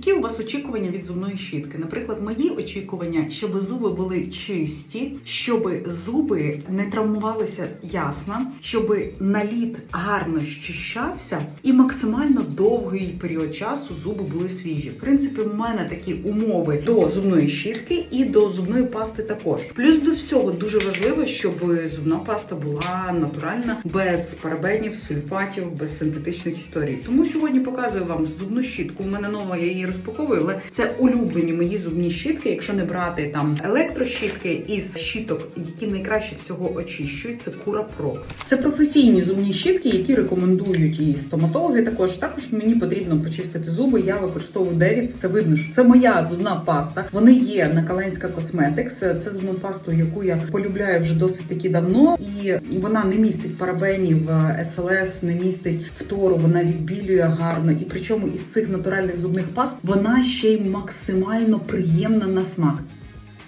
Які у вас очікування від зубної щітки? Наприклад, мої очікування, щоб зуби були чисті, щоб зуби не травмувалися ясно, щоб наліт гарно щищався і максимально довгий період часу зуби були свіжі. В принципі, в мене такі умови до зубної щітки і до зубної пасти також. Плюс до всього дуже важливо, щоб зубна паста була натуральна, без парабенів, сульфатів, без синтетичних історій. Тому сьогодні показую вам зубну щітку. У мене нова, я її розпаковую, але це улюблені мої зубні щітки. Якщо не брати там електрощітки із щіток, які найкраще всього очищують, це Cura Prox. Це професійні зубні щітки, які рекомендують і стоматологи. Також також мені потрібно почистити зуби. Я використовую Девіц. Це видно, що це моя зубна паста. Вони є на Каленська Cosmetics. Це зубну пасту, яку я полюбляю вже досить таки давно, і вона не містить парабенів, СЛС, не містить фтору, вона відбілює гарно. І причому із цих натуральних зубних паст вона ще й максимально приємна на смак.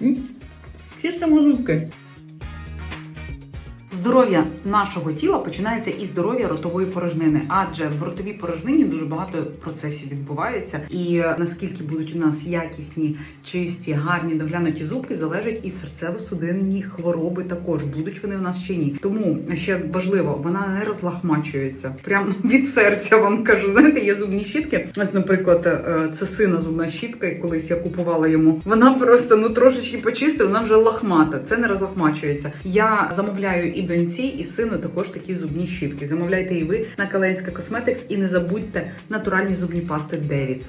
М? Чистимо зубки. Здоров'я нашого тіла починається із здоров'я ротової порожнини, адже в ротовій порожнині дуже багато процесів відбувається, і е, наскільки будуть у нас якісні, чисті, гарні доглянуті зубки, залежить і серцево-судинні хвороби також будуть вони у нас чи ні. Тому ще важливо, вона не розлахмачується. Прямо від серця вам кажу. Знаєте, є зубні щітки. От, наприклад, е, це сина зубна щітка, і колись я купувала йому. Вона просто ну трошечки почистила, вона вже лахмата. Це не розлахмачується. Я замовляю і доньці, і сину також такі зубні щітки. Замовляйте і ви на Каленська Косметикс і не забудьте натуральні зубні пасти Девіц.